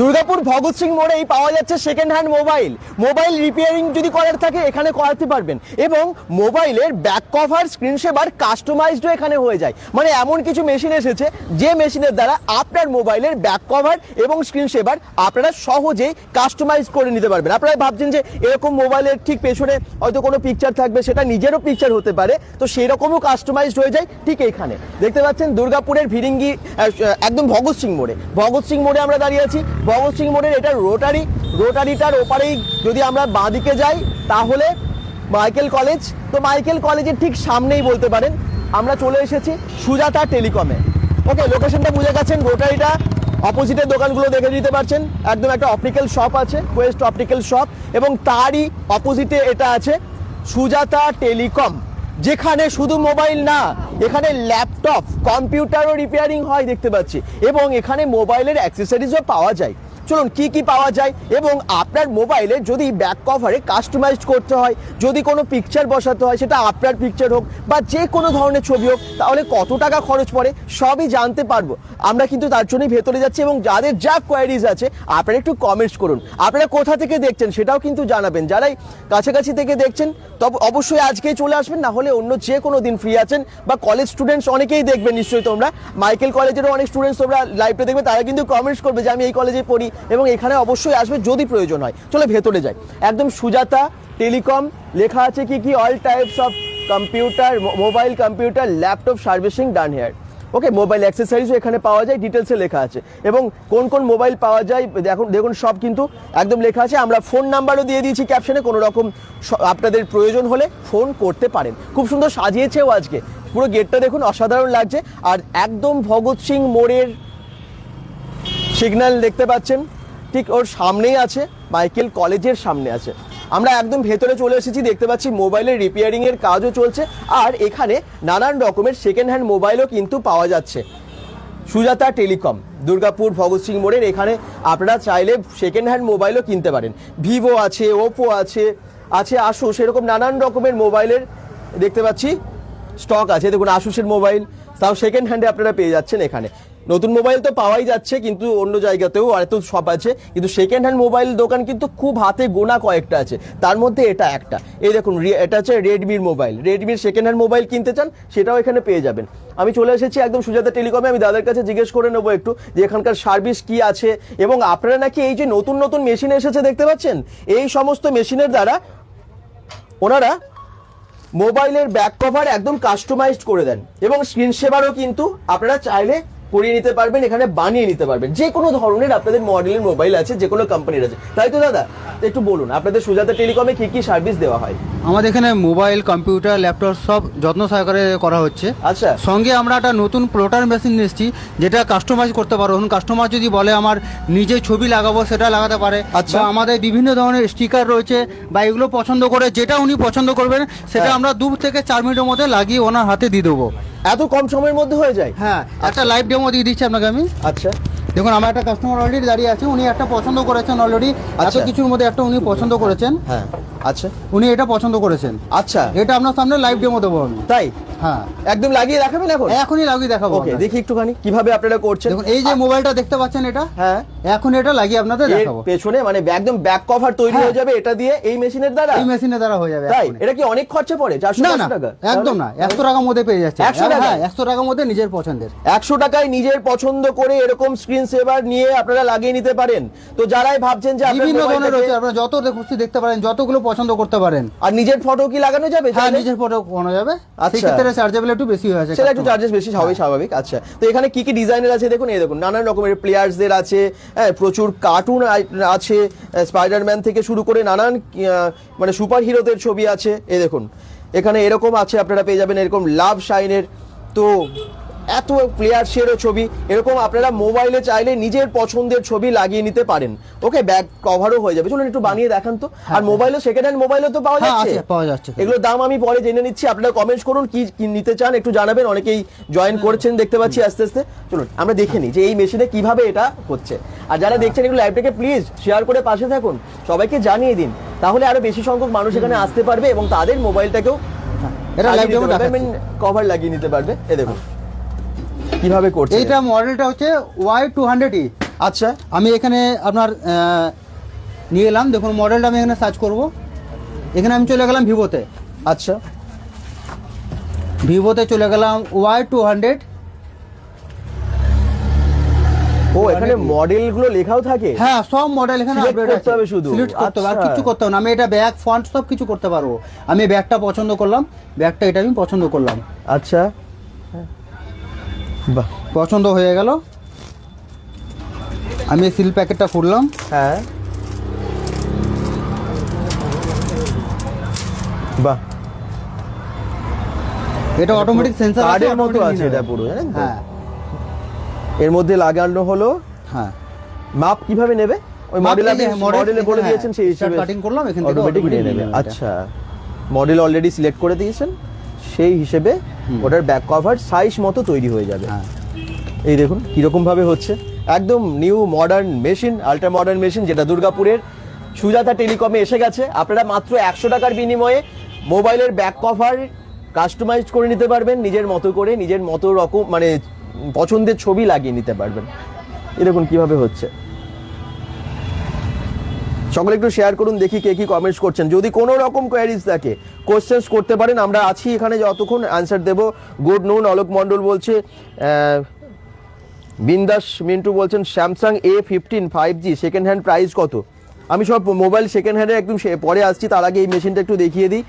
দুর্গাপুর ভগৎ সিং মোড়েই পাওয়া যাচ্ছে second hand mobile mobile repairing যদি করার থাকে, এখানে করাতে পারবেন। এবং মোবাইলের ব্যাক কভার স্ক্রিন সেভার কাস্টমাইজডও এখানে হয়ে যায়। মানে এমন কিছু মেশিন এসেছে, যে মেশিনের দ্বারা আপনার মোবাইলের ব্যাক কভার এবং স্ক্রিন সেভার আপনারা সহজেই কাস্টমাইজ করে নিতে পারবেন। আপনারা ভাবছেন যে এরকম মোবাইলের ঠিক পেছনে হয়তো কোনো পিকচার থাকবে, সেটা নিজেরও পিকচার হতে পারে। তো সেই রকমও কাস্টমাইজড হয়ে যায় ঠিক এইখানে দেখতে পাচ্ছেন দুর্গাপুরের ভিরিঙ্গি একদম ভগৎ সিং মোড়ে। ভগৎ সিং মোড়ে আমরা দাঁড়িয়ে আছি। ভগৎ সিং মোড়ের এটা রোটারি, রোটারিটার ওপারেই যদি আমরা বাঁদিকে যাই, তাহলে মাইকেল কলেজ, তো মাইকেল কলেজের ঠিক সামনেই বলতে পারেন, আমরা চলে এসেছি সুজাতা টেলিকমে। ওকে লোকেশনটা বুঝে গেছেন, রোটারিটা অপোজিটের দোকানগুলো দেখে দিতে পারছেন, একদম একটা অপটিক্যাল শপ আছে কোয়েস্ট অপটিক্যাল শপ এবং তারই অপোজিটে এটা আছে সুজাতা টেলিকম। যেখানে শুধু মোবাইল না, এখানে ল্যাপটপ, কম্পিউটারও রিপেয়ারিং হয় দেখতে পাচ্ছি। এবং এখানে মোবাইলের অ্যাক্সেসরিজও পাওয়া যায়। চলুন, কি কি পাওয়া যায়? এবং আপনার মোবাইলে যদি ব্যাক কভারে কাস্টমাইজ করতে হয়, যদি কোনো পিকচার বসাতে হয়, সেটা আপনার পিকচার হোক বা যে কোনো ধরনের ছবি হোক, তাহলে কত টাকা খরচ পড়ে সবই জানতে পারব। আমরা কিন্তু তার জন্যই ভেতরে যাচ্ছি এবং যাদের যা কোয়ারিজ আছে, আপনারা একটু কমেন্টস করুন। আপনারা কোথা থেকে দেখছেন সেটাও কিন্তু জানাবেন। যারাই কাছাকাছি থেকে দেখছেন, তবে অবশ্যই আজকেই চলে আসবেন, না হলে অন্য যে কোনো দিন ফ্রি আছেন বা কলেজ স্টুডেন্টস অনেকেই দেখবেন নিশ্চয়ই তোমরা। মাইকেল কলেজেরও অনেক স্টুডেন্টস তোমরা লাইভটা দেখবে, তারা কিন্তু কমেন্টস করবে যে, আমি এই কলেজে পড়ি। এবং এখানে অবশ্যই আসবে যদি প্রয়োজন হয়। চলে ভেতরে যাই। একদম সুজাতা, টেলিকম, লেখা আছে কি কি? All types of computer mobile computer laptop servicing done here okay mobile অ্যাক্সেসরিজও এখানে পাওয়া যায় ডিটেলসে লেখা আছে। এবং কোন কোন মোবাইল পাওয়া যায়, দেখুন দেখুন সব কিন্তু একদম লেখা আছে। আমরা ফোন নাম্বারও দিয়ে দিয়েছি ক্যাপশনে কোনো রকম আপনাদের প্রয়োজন হলে ফোন করতে পারেন। খুব সুন্দর সাজিয়েছেও আজকে। পুরো গেটটা দেখুন, অসাধারণ লাগছে। আর একদম ভগৎ সিং মোড়ের সিগন্যাল দেখতে পাচ্ছেন। ঠিক ওর সামনেই আছে, মাইকেল কলেজের সামনে আছে। আমরা একদম ভেতরে চলে এসেছি, দেখতে পাচ্ছি মোবাইলের রিপেয়ারিং এর কাজও চলছে, আর এখানে নানান রকমের সেকেন্ড হ্যান্ড মোবাইলও কিন্তু পাওয়া যাচ্ছে। সুজাতা টেলিকম, দুর্গাপুর, ভগৎ সিং মোড়ের এখানে আপনারা চাইলে সেকেন্ড হ্যান্ড মোবাইলও কিনতে পারেন। ভিভো আছে, ওপো আছে আছে আসুস, এরকম নানান রকমের মোবাইলের দেখতে পাচ্ছি স্টক আছে। দেখুন, আসুসের মোবাইল, তাও সেকেন্ড হ্যান্ডে আপনারা পেয়ে যাচ্ছেন এখানে। নতুন মোবাইল তো পাওয়াই যাচ্ছে, কিন্তু অন্য জায়গাতেও আর তো সব আছে। কিন্তু সেকেন্ড হ্যান্ড মোবাইল দোকান কিন্তু খুব হাতে গোনা কয়েকটা আছে। তার মধ্যে এটা একটা। এই দেখুন এটা হচ্ছে রেডমির মোবাইল। রেডমির সেকেন্ড হ্যান্ড মোবাইল কিনতে চান, সেটাও এখানে পেয়ে যাবেন। আমি চলে এসেছি একদম সুজাতা টেলিকমে। আমি দাদার কাছে জিজ্ঞেস করে নেব একটু যে এখানকার সার্ভিস কি আছে। এবং আপনারা নাকি এই যে নতুন নতুন মেশিন এসেছে, দেখতে পাচ্ছেন? এই সমস্ত মেশিনের দ্বারা ওনারা মোবাইলের ব্যাক কভার একদম কাস্টমাইজড করে দেন। এবং স্ক্রিন সেভারও কিন্তু আপনারা চাইলে করিয়ে নিতে পারবেন এখানে বানিয়ে নিতে পারবেন। যে কোনো ধরনের আপনাদের মডেলের মোবাইল আছে যে কোনো কোম্পানির আছে। তাই তো দাদা? একটু বলুন আপনাদের সুজাতা টেলিকমে কি কি সার্ভিস দেওয়া হয়? আমাদের এখানে মোবাইল কম্পিউটার ল্যাপটপ সব যত্ন সহকারে করা হচ্ছে। আচ্ছা। সঙ্গে আমরা একটা নতুন প্লোটার মেশিন এসেছি যেটা কাস্টমাইজ করতে পারো। কাস্টমার যদি বলে আমার নিজে ছবি লাগাবো সেটা লাগাতে পারে। আচ্ছা। আমাদের বিভিন্ন ধরনের স্টিকার রয়েছে বা এগুলো পছন্দ করে যেটা উনি পছন্দ করবেন সেটা হ্যাঁ। আমরা দু থেকে চার মিনিটের মধ্যে লাগিয়ে ওনার হাতে দিয়ে দেবো। এত কম সময়ের মধ্যে হয়ে যায়? হ্যাঁ একটা লাইভ ডেমো দিয়ে দিচ্ছি আপনাকে আমি। আচ্ছা। দেখুন আমার একটা কাস্টমার অলরেডি দাঁড়িয়ে আছে উনি একটা পছন্দ করেছেন অলরেডি এত আচ্ছা। কিছুর মধ্যে একটা উনি পছন্দ করেছেন। হ্যাঁ। আচ্ছা। উনি এটা পছন্দ করেছেন। আচ্ছা। এটা আপনার সামনে লাইভ ডেমো দেবো আমি। তাই? হ্যাঁ। একদম লাগিয়ে দেখাবেন এখন? এখনই লাগিয়ে দেখাবো ওকে দেখি একটুখানি কীভাবে আপনারা করছেন। দেখুন এই যে মোবাইলটা দেখতে পাচ্ছেন এটা? হ্যাঁ। এখন এটা লাগিয়ে আপনাদের দেখাবো। পেছনে মানে একদম ব্যাক কভার তৈরি হ্যাঁ। হয়ে যাবে এটা দিয়ে এই মেশিনের দ্বারা? এই মেশিনের দ্বারা হয়ে যাবে তাই? এটা কি অনেক খরচা পড়ে? চারশো না না টাকা? একদম না একশো টাকার মধ্যে পেয়ে যাচ্ছে। 100 টাকায়? হ্যাঁ একশো টাকার মধ্যে নিজের পছন্দের। একশো টাকায় নিজের পছন্দ করে এরকম স্ক্রিন সেভার নিয়ে আপনারা লাগিয়ে নিতে পারেন। তো যারাই ভাবছেন যে আপনার বিভিন্ন ধরনের রয়েছে আপনারা যত খুশি দেখতে পারেন যতগুলো পছন্দ করতে পারেন। আর নিজের ফটো কি লাগানো যাবে? হ্যাঁ নিজের ফটো কোনো যাবে। আচ্ছা। সেই ক্ষেত্রে চার্জেবল একটু বেশি হয়ে আছে সেটা একটু চার্জেস বেশি হবে স্বাভাবিক। আচ্ছা। তো এখানে কি কি ডিজাইনের আছে? দেখুন এই দেখুন নানান রকমের প্লেয়ার্সদের আছে হ্যাঁ প্রচুর কার্টুন আছে স্পাইডারম্যান থেকে শুরু করে নানান মানে সুপার হিরোদের ছবি আছে। এই দেখুন এখানে এরকম আছে আপনারা পেয়ে যাবেন এরকম লাভ শাইনের তো এত প্লেয়ার্সেরও ছবি এরকম আপনারা মোবাইলে চাইলে নিজের পছন্দের ছবি লাগিয়ে নিতে পারেন। ওকে ব্যাক কভারও হয়ে যাবে। চলুন একটু বানিয়ে দেখান তো। আর মোবাইলও সেকেন্ড হ্যান্ড মোবাইলও তো পাওয়া হ্যাঁ, যাচ্ছে? পাওয়া যাচ্ছে। এগুলোর দাম আমি পরে জেনে নিচ্ছি। আপনারা কমেন্টস করুন কি কি নিতে চান একটু জানাবেন। অনেকেই জয়েন করছেন দেখতে পাচ্ছি আস্তে আস্তে। চলুন আমরা দেখে নিই যে এই মেশিনে কীভাবে এটা হচ্ছে। আর যারা দেখছেন এগুলো লাইভটাকে প্লিজ শেয়ার করে পাশে থাকুন। সবাইকে জানিয়ে দিন। তাহলে আরও বেশি সংখ্যক মানুষ এখানে আসতে পারবে এবং তাদের মোবাইলটাকেও এটা লাইভ ডেমো কভার লাগিয়ে নিতে পারবে। এ দেখুন। কীভাবে করছে? এইটা মডেলটা হচ্ছে ওয়াই টু হান্ড্রেড ই আচ্ছা। আমি এখানে আপনার নিয়ে এলাম। দেখুন মডেলটা আমি এখানে সার্চ করব। এখানে আমি চলে গেলাম ভিভোতে। আচ্ছা। ভিভোতে চলে গেলাম ওয়াই টু হান্ড্রেড ও এখানে মডেলগুলো লেখাও থাকে? হ্যাঁ সব মডেল এখানে আপডেট করতে হবে শুধু। সিলেক্ট করতে হবে আর আচ্ছা। কিছু করতে হবে না। আমি এটা ব্যাগ ফন্ট সব কিছু করতে পারব। আমি ব্যাগটা পছন্দ করলাম। ব্যাগটা এটা আমি পছন্দ করলাম। আচ্ছা। বাহ পছন্দ হয়ে গেল। আমি সিল প্যাকেটটা খুললাম। হ্যাঁ। বাহ। এটা অটোমেটিক সেন্সর কার্ডের মতো আছে এটা পুরো জানেন হ্যাঁ। এর মধ্যে লাগানো হলো। হ্যাঁ। মাপ কীভাবে নেবে? ওই মডেল আপনি মডেলে বলে হ্যাঁ, দিয়েছেন সেই হিসেবে cutting করলাম, এখান থেকে অটোমেটিক নিয়ে নেবে। আচ্ছা। মডেল অলরেডি সিলেক্ট করে দিয়েছেন? সেই হিসেবে ওটার ব্যাক কভার সাইজ মতো তৈরি হয়ে যাবে। হ্যাঁ। এই দেখুন কীরকম ভাবে হচ্ছে। একদম new modern machine ultra modern machine যেটা দুর্গাপুরের সুজাতা টেলিকমে এসে গেছে। আপনারা মাত্র একশো টাকার বিনিময়ে মোবাইলের ব্যাক কভার কাস্টমাইজ করে নিতে পারবেন নিজের মতো করে নিজের মতো রকম মানে পছন্দের ছবি লাগিয়ে নিতে পারবেন। এরকম কীভাবে হচ্ছে। সকলে একটু শেয়ার করুন, দেখি কে কি কমেন্টস করছেন। যদি কোনো রকম কোয়ারিজ থাকে কোশ্চেন্স করতে পারেন, আমরা আছি এখানে যতক্ষণ অ্যান্সার দেব। গুড নুন অলোক মণ্ডল বলছে বিন্দাস মিন্টু বলছেন Samsung A fifteen five G second hand price কত? আমি সব মোবাইল সেকেন্ড হ্যান্ডের একদম পরে আসছি, তার আগে এই মেশিনটা একটু দেখিয়ে দিই।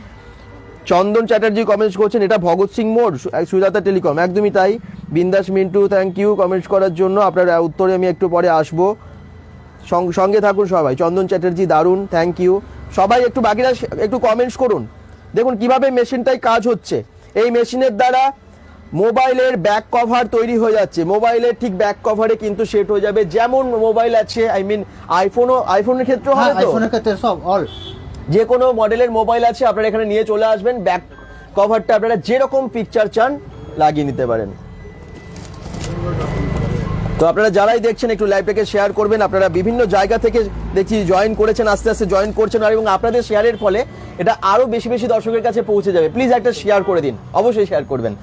চন্দন চ্যাটার্জি কমেন্টস করছেন, এটা ভগৎ সিং মোড় সুজাতা টেলিকম, একদমই তাই। বিন্দাস মিন্টু থ্যাংক ইউ কমেন্টস করার জন্য। আপনার উত্তরে আমি একটু পরে আসব। সঙ্গে থাকুন সবাই। চন্দন চ্যাটার্জি দারুণ থ্যাংক ইউ সবাই একটু বাকিরা একটু কমেন্টস করুন। দেখুন কীভাবে মেশিনটাই কাজ হচ্ছে। এই মেশিনের দ্বারা মোবাইলের ব্যাক কভার তৈরি হয়ে যাচ্ছে। মোবাইলের ঠিক ব্যাক কভারে কিন্তু সেট হয়ে যাবে। যেমন মোবাইল আছে আই মিন আইফোনও আইফোনের ক্ষেত্রেও হ্যাঁ আইফোনের ক্ষেত্রে সব অল যে কোনো মডেলের মোবাইল আছে আপনারা এখানে নিয়ে চলে আসবেন। ব্যাক কভারটা আপনারা যেরকম পিকচার চান লাগিয়ে নিতে পারেন। তো আপনারা যারাই দেখছেন একটু লাইভটাকে শেয়ার করবেন আপনারা বিভিন্ন জায়গা থেকে দেখছি জয়েন করেছেন আস্তে আস্তে জয়েন করছেন আর এবং আপনাদের শেয়ারের ফলে এটা আরও বেশি বেশি দর্শকের কাছে পৌঁছে যাবে। প্লিজ একটা শেয়ার করে দিন অবশ্যই শেয়ার করবেন।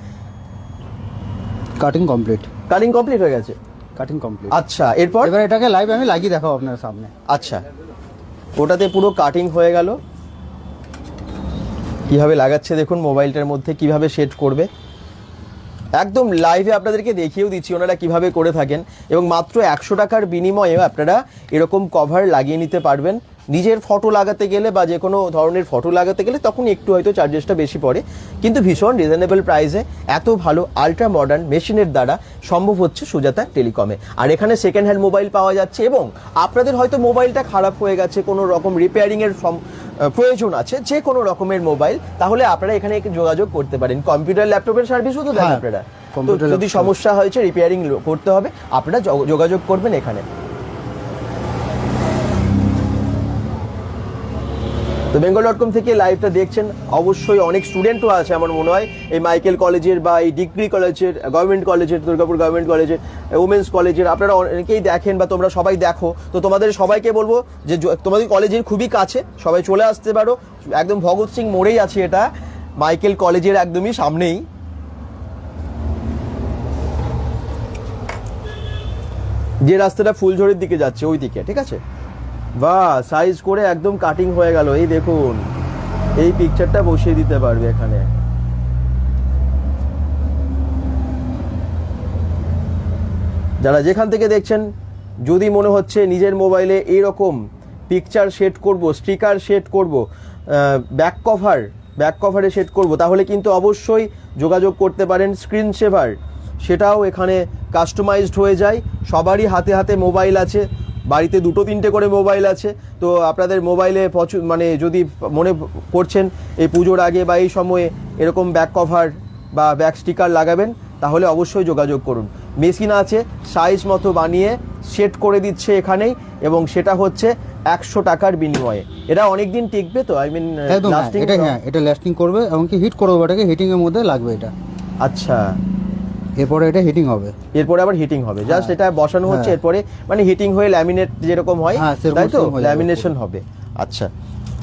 কাটিং কমপ্লিট কাটিং কমপ্লিট হয়ে গেছে? কাটিং কমপ্লিট আচ্ছা এরপর? এবার এটাকে লাইভ আমি লাগিয়ে দেখাবো আপনার সামনে। আচ্ছা ওটাতে পুরো কাটিং হয়ে গেল। কীভাবে লাগাচ্ছে দেখুন মোবাইলটার মধ্যে কীভাবে সেট করবে। একদম লাইভে আপনাদেরকে দেখিয়েও দিচ্ছি ওনারা কীভাবে করে থাকেন এবং মাত্র একশো টাকার বিনিময়ে আপনারা এরকম কভার লাগিয়ে নিতে পারবেন। নিজের ফটো লাগাতে গেলে বা যে কোনো ধরনের ফটো লাগাতে গেলে তখন একটু হয়তো চার্জেসটা বেশি পড়ে। কিন্তু ভীষণ রিজনেবল প্রাইসে এত ভালো আলট্রা মডার্ন মেশিনের দ্বারা সম্ভব হচ্ছে সুজাতা টেলিকমে আর এখানে সেকেন্ড হ্যান্ড মোবাইল পাওয়া যাচ্ছে এবং আপনাদের হয়তো মোবাইলটা খারাপ হয়ে গেছে কোনো রকম রিপেয়ারিংয়ের সম- প্রয়োজন আছে যে কোনো রকমের মোবাইল তাহলে আপনারা এখানে একটু যোগাযোগ করতে পারেন। কম্পিউটার ল্যাপটপের সার্ভিসও তো দেন হ্যাঁ, আপনারা। যদি সমস্যা হয়েছে রিপেয়ারিং করতে হবে আপনারা যোগাযোগ করবেন এখানে। তো বেঙ্গল ডট কম থেকে লাইভটা দেখছেন। অবশ্যই অনেক স্টুডেন্টও আছে আমার মনে হয়। এই মাইকেল কলেজের বা এই ডিগ্রি কলেজের গভর্নমেন্ট কলেজের দুর্গাপুর গভর্নমেন্ট কলেজের উমেন্স কলেজের আপনারা অনেকেই দেখেন বা তোমরা সবাই দেখো। তো তোমাদের সবাইকে বলব যে তোমাদের কলেজের খুবই কাছে, সবাই চলে আসতে পারো। একদম ভগৎ সিং মোড়েই আছে এটা। মাইকেল কলেজের একদমই সামনেই। যে রাস্তাটা ফুলঝড়ির দিকে যাচ্ছে ওই দিকে ঠিক আছে? বা সাইজ করে একদম কাটিং হয়ে গেল। এই দেখুন, এই পিকচারটা বসিয়ে দিতে পারবে এখানে। যারা যেখান থেকে দেখছেন, যদি মনে হচ্ছে নিজের মোবাইলে এইরকম পিকচার সেট করব স্টিকার সেট করব ব্যাক কভার ব্যাক কভারে সেট করব, তাহলে কিন্তু অবশ্যই যোগাযোগ করতে পারেন স্ক্রিন সেভার সেটাও এখানে কাস্টমাইজড হয়ে যায়। সবারই হাতে হাতে মোবাইল আছে। বাড়িতে দুটো তিনটে করে মোবাইল আছে। তো আপনাদের মোবাইলে পছন্দ মানে যদি মনে করছেন এই পুজোর আগে বা এই সময়ে এরকম ব্যাক কভার বা ব্যাক স্টিকার লাগাবেন তাহলে অবশ্যই যোগাযোগ করুন। মেশিন আছে সাইজ মতো বানিয়ে সেট করে দিচ্ছে এখানেই এবং সেটা হচ্ছে একশো টাকার বিনিময়ে। এটা অনেক দিন টিকবে তো আই মিন হ্যাঁ, এটা হ্যাঁ এটা লাস্টিং করবে এমনকি হিট করবে এটাকে হিটিং এর মধ্যে লাগবে এটা। আচ্ছা। এরপরে এটা হিটিং হবে। এরপরে আবার হিটিং হবে। জাস্ট এটা বসানো হচ্ছে হ্যাঁ। এরপরে মানে হিটিং হয়ে ল্যামিনেট যেরকম হয় হ্যাঁ, তাই তো? হয়ে। ল্যামিনেশন হবে। আচ্ছা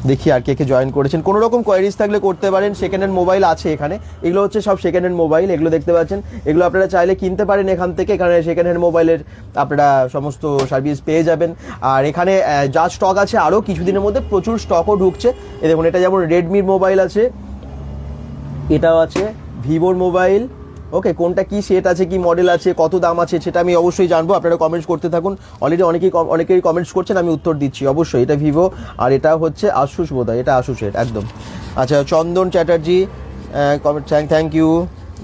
দেখি আর কে কে জয়েন করেছেন। কোনো রকম কোয়ারিজ থাকলে করতে পারেন। সেকেন্ড হ্যান্ড মোবাইল আছে এখানে। এগুলো হচ্ছে সব সেকেন্ড হ্যান্ড মোবাইল এগুলো দেখতে পাচ্ছেন। এগুলো আপনারা চাইলে কিনতে পারেন এখান থেকে। এখানে সেকেন্ড হ্যান্ড মোবাইলের আপনারা সমস্ত সার্ভিস পেয়ে যাবেন। আর এখানে যা স্টক আছে আরও কিছুদিনের মধ্যে প্রচুর স্টকও ঢুকছে। এ দেখুন এটা যেমন রেডমির মোবাইল আছে এটাও আছে ভিভোর মোবাইল ওকে কোনটা কি সেট আছে, কি মডেল আছে, কত দাম আছে সেটা আমি অবশ্যই জানব। আপনারা কমেন্টস করতে থাকুন। অলরেডি অনেকেই অনেকেই কমেন্টস করছেন, আমি উত্তর দিচ্ছি। অবশ্যই, এটা ভিভো আর এটা হচ্ছে আশুস বোধ এটা আশুসের একদম। আচ্ছা চন্দন চ্যাটার্জি থ্যাংক ইউ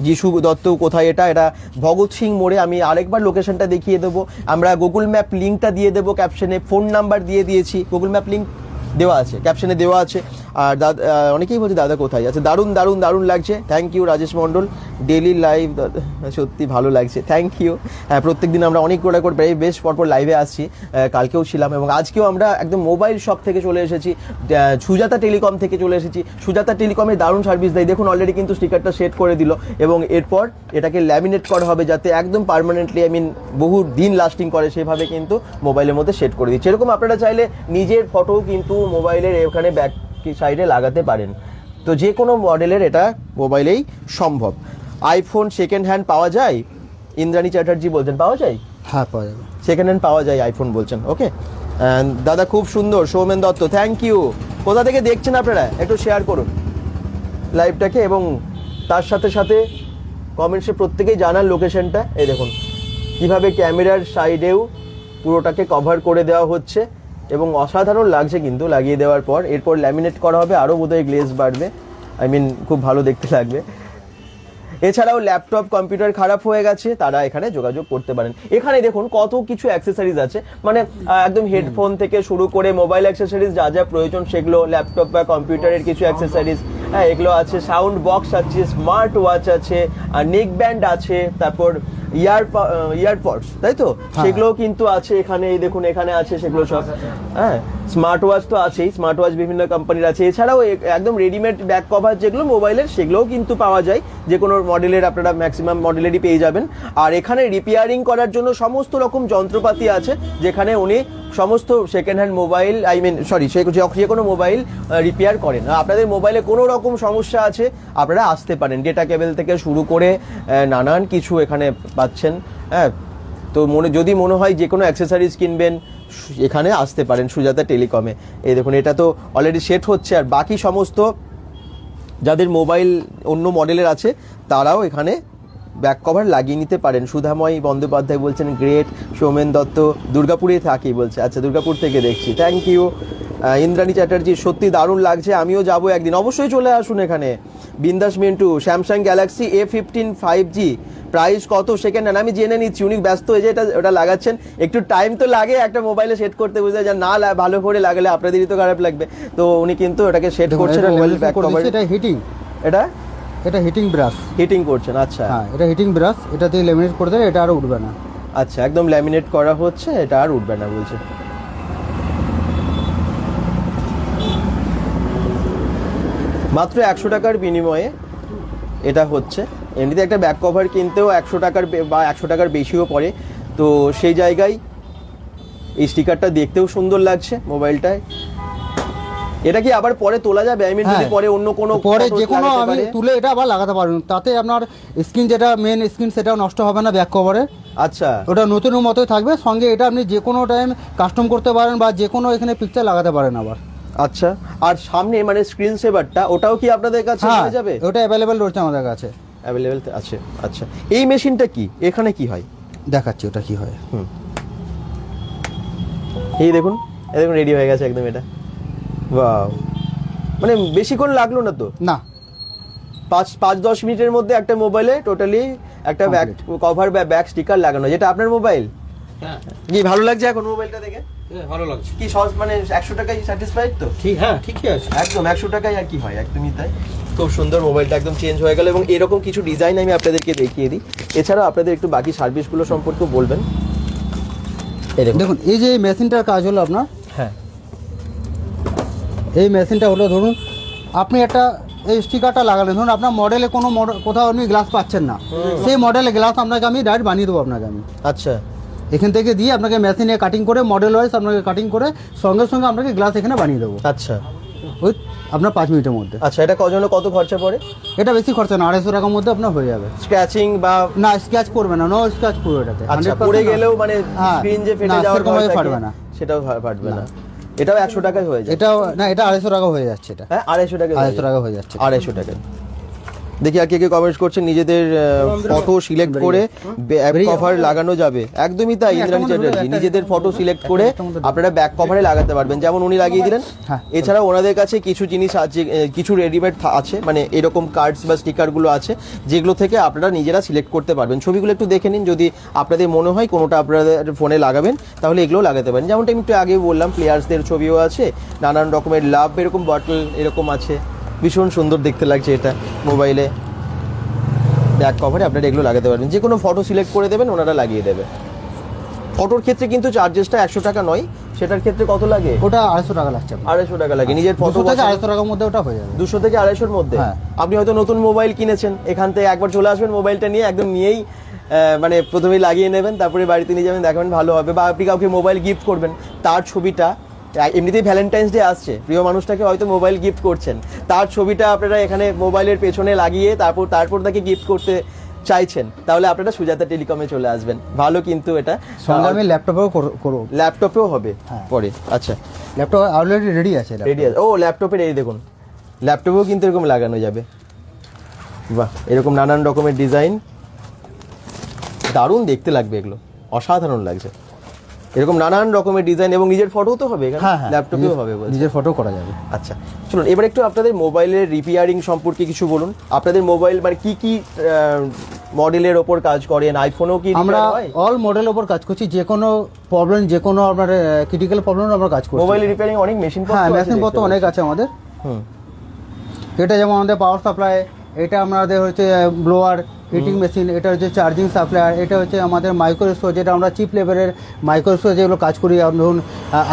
যিশু দত্ত, কোথায় এটা? এটা ভগৎ সিং মোড়ে। আমি আরেকবার লোকেশনটা দেখিয়ে দেবো। আমরা গুগল ম্যাপ লিঙ্কটা দিয়ে দেবো ক্যাপশনে ফোন নাম্বার দিয়ে দিয়েছি। গুগল ম্যাপ লিঙ্ক দেওয়া আছে ক্যাপশনে দেওয়া আছে। আর দাদা অনেকেই বলছে, দাদা কোথায়? আছে দারুণ দারুণ দারুণ লাগছে। Thank you Rajesh Mondal. Daily live সত্যি ভালো লাগছে। থ্যাংক ইউ হ্যাঁ প্রত্যেক দিন আমরা অনেক করে করে, বেশ পরপর লাইভে আসছি। কালকেও ছিলাম এবং আজকেও আমরা একদম মোবাইল শপ থেকে চলে এসেছি। সুজাতা টেলিকম থেকে চলে এসেছি। সুজাতা টেলিকমের দারুণ সার্ভিস দেয়। দেখুন অলরেডি কিন্তু স্টিকারটা সেট করে দিল এবং এরপর এটাকে ল্যামিনেট করা হবে যাতে একদম পারমানেন্টলি আই মিন বহু দিন লাস্টিং করে। সেভাবে কিন্তু মোবাইলের মধ্যে সেট করে দিচ্ছে। এরকম আপনারা চাইলে নিজের ফটো কিন্তু মোবাইলের এখানে ব্যাক সাইডে লাগাতে পারেন। তো যে কোনো মডেলের এটা মোবাইলেই সম্ভব। আইফোন সেকেন্ড হ্যান্ড পাওয়া যায়? ইন্দ্রাণী চ্যাটার্জি বলছেন পাওয়া যায়? হ্যাঁ পাওয়া যাবে। সেকেন্ড হ্যান্ড পাওয়া যায় আইফোন বলছেন ওকে দাদা খুব সুন্দর সৌমেন দত্ত থ্যাংক ইউ কোথা থেকে দেখছেন আপনারা? একটু শেয়ার করুন। লাইভটাকে এবং তার সাথে সাথে কমেন্টসে প্রত্যেকেই জানান লোকেশনটা এই দেখুন কীভাবে ক্যামেরার সাইডেও পুরোটাকে কভার করে দেওয়া হচ্ছে। এবং অসাধারণ লাগছে কিন্তু লাগিয়ে দেওয়ার পর। এরপর ল্যামিনেট করা হবে, আরও বোধহয় গ্লেজ বাড়বে। আই মিন খুব ভালো দেখতে লাগবে। এছাড়াও ল্যাপটপ কম্পিউটার খারাপ হয়ে গেছে, তারা এখানে যোগাযোগ করতে পারেন। এখানে দেখুন কত কিছু অ্যাক্সেসরিজ আছে। মানে একদম হেডফোন থেকে শুরু করে মোবাইল অ্যাক্সেসরিজ যা যা প্রয়োজন সেগুলো ল্যাপটপ বা কম্পিউটারের কিছু অ্যাক্সেসরিজ হ্যাঁ এগুলো আছে সাউন্ড বক্স আছে স্মার্ট ওয়াচ আছে নেক ব্যান্ড আছে, তারপর ইয়ার ইয়ারপডস তাই তো? সেগুলোও কিন্তু আছে এখানে এই দেখুন এখানে আছে সেগুলো সব। হ্যাঁ? স্মার্ট ওয়াচ তো আছেই স্মার্ট ওয়াচ বিভিন্ন কোম্পানির আছে। এছাড়াও একদম রেডিমেড ব্যাক কভার যেগুলো মোবাইলের সেগুলোও কিন্তু পাওয়া যায়। যে কোনো মডেলের আপনারা ম্যাক্সিমাম মডেলেরই পেয়ে যাবেন। আর এখানে রিপেয়ারিং করার জন্য সমস্ত রকম যন্ত্রপাতি আছে, যেখানে উনি সমস্ত second hand mobile I mean sorry সে যে কোনো মোবাইল রিপেয়ার করেন। আপনাদের মোবাইলে কোনো রকম সমস্যা আছে, আপনারা আসতে পারেন। ডেটা কেবল থেকে শুরু করে নানান কিছু এখানে পাচ্ছেন। হ্যাঁ তো মনে যদি মনে হয় যে কোনো অ্যাক্সেসরিজ কিনবেন এখানে আসতে পারেন সুজাতা টেলিকমে। এই দেখুন, এটা তো অলরেডি সেট হচ্ছে, আর বাকি সমস্ত যাদের মোবাইল অন্য মডেলের আছে, তারাও এখানে ব্যাক কভার লাগিয়ে নিতে পারেন। সুধাময় বন্দ্যোপাধ্যায় বলছেন গ্রেট সৌমেন দত্ত দুর্গাপুরে থাকি বলছে। আচ্ছা দুর্গাপুর থেকে দেখছি। থ্যাংক ইউ ইন্দ্রাণী চ্যাটার্জি সত্যি দারুণ লাগছে আমিও যাব একদিন। অবশ্যই চলে আসুন এখানে। Bindas Mintu Samsung Galaxy A fifteen five G price কত সেকেন্ড? হ্যান্ড আমি জেনে নিচ্ছি উনি ব্যস্ত হয়ে যে এটা ওটা লাগাচ্ছেন। একটু টাইম তো লাগে একটা মোবাইলে সেট করতে বুঝতে যা না ভালো করে লাগালে আপনাদেরই তো খারাপ লাগবে। তো উনি কিন্তু ওটাকে সেট করছেন মোবাইল ব্যাক কভার এটা হিটিং এটা? এটা হিটিং ব্রাশ হিটিং করছেন আচ্ছা। হ্যাঁ এটা হিটিং ব্রাশ এটা দিয়ে লেমিনেট করে দেবে এটা আর উঠবে না। আচ্ছা একদম ল্যামিনেট করা হচ্ছে এটা আর উঠবে না বলছে। মাত্র একশো টাকার বিনিময়ে এটা হচ্ছে। এমনিতে একটা ব্যাক কভার কিনতেও একশো টাকার বা একশো টাকার বেশিও পড়ে। তো সেই জায়গায় এই স্টিকারটা দেখতেও সুন্দর লাগছে মোবাইলটায়। এটা কি আবার পরে তোলা যাবে আই মিন যদি হ্যাঁ। পরে অন্য কোনো পরে যে কোনো আমি তুলে এটা আবার লাগাতে পারবেন তাতে আপনার স্ক্রিন যেটা মেন স্ক্রিন সেটাও নষ্ট হবে না ব্যাক কভারে আচ্ছা। ওটা নতুন মতোই থাকবে। সঙ্গে এটা আপনি যে কোনো টাইম কাস্টম করতে পারেন বা যে কোনো এখানে পিকচার লাগাতে পারেন আবার। আচ্ছা। আর সামনে মানে স্ক্রিন সেভারটা ওটাও কি আপনাদের কাছে হ্যাঁ হয়ে যাবে? ওটা অ্যাভেলেবেল রয়েছে আমাদের কাছে। অ্যাভেলেবেল আছে। আচ্ছা। এই মেশিনটা কি? এখানে কি হয়? দেখাচ্ছি ওটা কি হয়। হুম। এই দেখুন এই দেখুন রেডি হয়ে গেছে একদম এটা। বাও মানে বেশিক্ষণ লাগল না তো? না। পাঁচ পাঁচ দশ মিনিটের মধ্যে একটা মোবাইলে টোটালি একটা ব্যাক কভার বা ব্যাক স্টিকার লাগানো। যেটা আপনার মোবাইল হ্যাঁ। কি ভালো লাগছে এখন মোবাইলটা দেখে? হ্যাঁ, ভালো লাগছে। কি সহজ মানে একশো টাকায় স্যাটিসফাইড তো? ঠিক হ্যাঁ ঠিকই আছে। একদম একশো টাকায় আর কি হয়? একদমই তাই। খুব সুন্দর মোবাইলটা একদম চেঞ্জ হয়ে গেল এবং এরকম কিছু ডিজাইন আমি আপনাদেরকে দেখিয়ে দিই। এছাড়াও আপনাদের একটু বাকি সার্ভিসগুলো সম্পর্কেও বলবেন। এই দেখুন দেখুন এই যে মেশিনটার কাজ হলো আপনার হ্যাঁ। এই মেশিনটা হলো ধরুন আপনি একটা এই স্টিকারটা লাগালেন ধরুন আপনার মডেলে কোনো কোথাও আপনি গ্লাস পাচ্ছেন না। সেই মডেলে গ্লাস আপনাকে আমি ডাইরেক্ট বানিয়ে দেবো আপনাকে আমি। আচ্ছা। এখান থেকে দিয়ে আপনাকে মেশিনে কাটিং করে মডেল ওয়াইজ আপনাকে কাটিং করে সঙ্গে সঙ্গে আপনাকে গ্লাস এখানে বানিয়ে দেবো। আচ্ছা। ওই আপনার পাঁচ মিনিটের মধ্যে। আচ্ছা এটা কজনে কত খরচা পড়ে? এটা বেশি খরচা না আড়াইশো টাকার মধ্যে আপনার হয়ে যাবে। স্ক্র্যাচিং বা না স্ক্র্যাচ করবে না নো স্ক্র্যাচ পড়বে এটাতে। আচ্ছা 100% পড়ে গেলেও মানে হ্যাঁ, স্ক্রিন যে ফেটে যাওয়ার ভয় ফাটবে না। সেটাও ফাটবে না। এটাও একশো টাকায় হয়ে যায়। এটাও না এটা আড়াইশো টাকা হয়ে যাচ্ছে এটা। হ্যাঁ আড়াইশো টাকা আড়াইশো টাকা হয়ে যাচ্ছে। আড়াইশো টাকা দেখি আর কে কে কমেন্ট করছেন নিজেদের ফটো সিলেক্ট করে ব্যাক কভার লাগানো যাবে। একদমই তাই ইন্দ্রাণী চ্যাটার্জি। নিজেদের ফটো সিলেক্ট করে আপনারা ব্যাক কভারে লাগাতে পারবেন। যেমন উনি লাগিয়ে দিলেন হ্যাঁ। এছাড়া ওনাদের কাছে কিছু জিনিস আছে কিছু রেডিমেড আছে মানে এরকম কার্ডস বা স্টিকারগুলো আছে যেগুলো থেকে আপনারা নিজেরা সিলেক্ট করতে পারবেন। ছবিগুলো একটু দেখে নিন যদি আপনাদের মনে হয় কোনোটা আপনাদের ফোনে লাগাবেন তাহলে এগুলো লাগাতে পারেন। যেমনটা আমি একটু আগে বললাম প্লেয়ার্সদের ছবিও আছে নানান রকমের লাভ এরকম বটল এরকম আছে। ভীষণ সুন্দর দেখতে লাগছে এটা মোবাইলে। ব্যাক কভারে আপনারা এগুলো লাগাতে পারবেন। যে কোনো ফটো সিলেক্ট করে দেবেন ওনারা লাগিয়ে দেবে। ফটোর ক্ষেত্রে কিন্তু চার্জেসটা একশো টাকা নয়। সেটার ক্ষেত্রে কত লাগে? ওটা আড়াইশো টাকা লাগছে আড়াইশো টাকা লাগে। নিজের ফটো থেকে আড়াইশো টাকার মধ্যে ওটা হয়ে যাবে। দুশো থেকে আড়াইশোর মধ্যে? হ্যাঁ। আপনি হয়তো নতুন মোবাইল কিনেছেন। এখান থেকে একবার চলে আসবেন মোবাইলটা নিয়ে একদম নিয়েই মানে প্রথমেই লাগিয়ে নেবেন তারপরে বাড়িতে নিয়ে যাবেন দেখাবেন ভালো হবে। বা আপনি কাউকে মোবাইল গিফট করবেন তার ছবিটা এমনিতেই ভ্যালেন্টাইন্স ডে আসছে। প্রিয় মানুষটাকে হয়তো মোবাইল গিফট করছেন। তার ছবিটা আপনারা এখানে মোবাইলের পেছনে লাগিয়ে তারপর তারপর তাকে গিফট করতে চাইছেন। তাহলে আপনারা সুজাতা টেলিকমে চলে আসবেন। ভালো কিন্তু এটা। সঙ্গে আমি ল্যাপটপেও করব ল্যাপটপেও হবে হ্যাঁ। পরে। আচ্ছা। ল্যাপটপ অলরেডি রেডি আছে রেডি আছে। ও ল্যাপটপের এই দেখুন। ল্যাপটপেও কিন্তু এরকম লাগানো যাবে। বাহ এরকম নানান রকমের ডিজাইন দারুণ দেখতে লাগবে এগুলো। অসাধারণ লাগছে। এরকম নানান রকমের ডিজাইন এবং নিজের ফটো তো হবে এখানে হ্যাঁ ল্যাপটপেও হবে। নিজের ফটো করা যাবে। আচ্ছা চলুন এবার একটু আপনাদের মোবাইলের রিপেয়ারিং সম্পর্কে কিছু বলুন। আপনাদের মোবাইল মানে কি কি মডেলের ওপর কাজ করেন আইফোনও কি আমরা অল মডেল ওপর কাজ করছি যে কোনো প্রবলেম যে কোনো আপনার ক্রিটিক্যাল প্রবলেম আমরা কাজ করছি। মোবাইল রিপেয়ারিং অনেক মেশিন হ্যাঁ মেশিন পত্র অনেক আছে আমাদের। হুম। এটা যেমন আমাদের পাওয়ার সাপ্লাই এটা আমাদের হচ্ছে ব্লোয়ার হিটিং মেশিন এটা হচ্ছে চার্জিং সাপ্লাই এটা হচ্ছে আমাদের মাইক্রোস্টোর যেটা আমরা চিপ লেভেলের মাইক্রোস্টোর যেগুলো কাজ করি ধরুন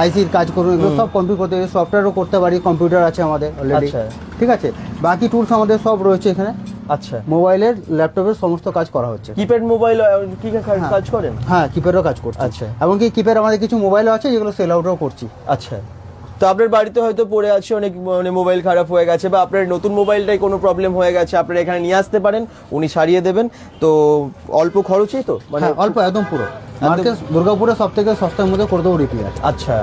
আইসির কাজ করুন এগুলো সব কম্পিউটার করতে সফটওয়্যারও করতে পারি কম্পিউটার আছে আমাদের অলরেডি আচ্ছা। ঠিক আছে? বাকি টুলস আমাদের সব রয়েছে এখানে। আচ্ছা। মোবাইলের ল্যাপটপের সমস্ত কাজ করা হচ্ছে। কিপ্যাড মোবাইল কি কাজ করেন? হ্যাঁ কিপ্যাডও কাজ করছি। আচ্ছা। এমনকি কিপ্যাড আমাদের কিছু মোবাইলও আছে যেগুলো সেল আউটও করছি। আচ্ছা। তো আপনার বাড়িতে হয়তো পড়ে আছে অনেক মানে মোবাইল খারাপ হয়ে গেছে বা আপনার নতুন মোবাইলটাই কোনো প্রবলেম হয়ে গেছে আপনারা এখানে নিয়ে আসতে পারেন উনি সারিয়ে দেবেন। তো অল্প খরচেই তো মানে হ্যাঁ অল্প একদম পুরো। মার্কেট দুর্গাপুরে সব থেকে সস্তার মধ্যে করে দেবো রিপেয়ার আচ্ছা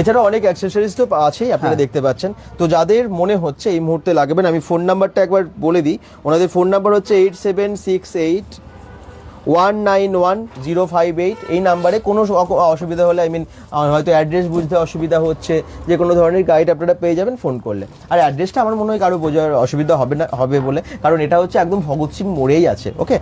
এছাড়া অনেক অ্যাক্সেসরিজ তো আছেই আপনারা হ্যাঁ। দেখতে পাচ্ছেন। তো যাদের মনে হচ্ছে এই মুহূর্তে লাগবেন আমি ফোন নাম্বারটা একবার বলে দিই। ওনাদের ফোন নাম্বার হচ্ছে eight seven six eight one nine one zero five eight এই নাম্বারে কোনো অসুবিধা হলে আই মিন হয়তো অ্যাড্রেস বুঝতে অসুবিধা হচ্ছে যে কোনো ধরনের গাইড আপনারা পেয়ে যাবেন ফোন করলে। আর অ্যাড্রেসটা আমার মনে হয় কারও বোঝার অসুবিধা হবে না হবে বলে কারণ এটা হচ্ছে একদম ভগৎ সিং মোড়েই আছে ওকে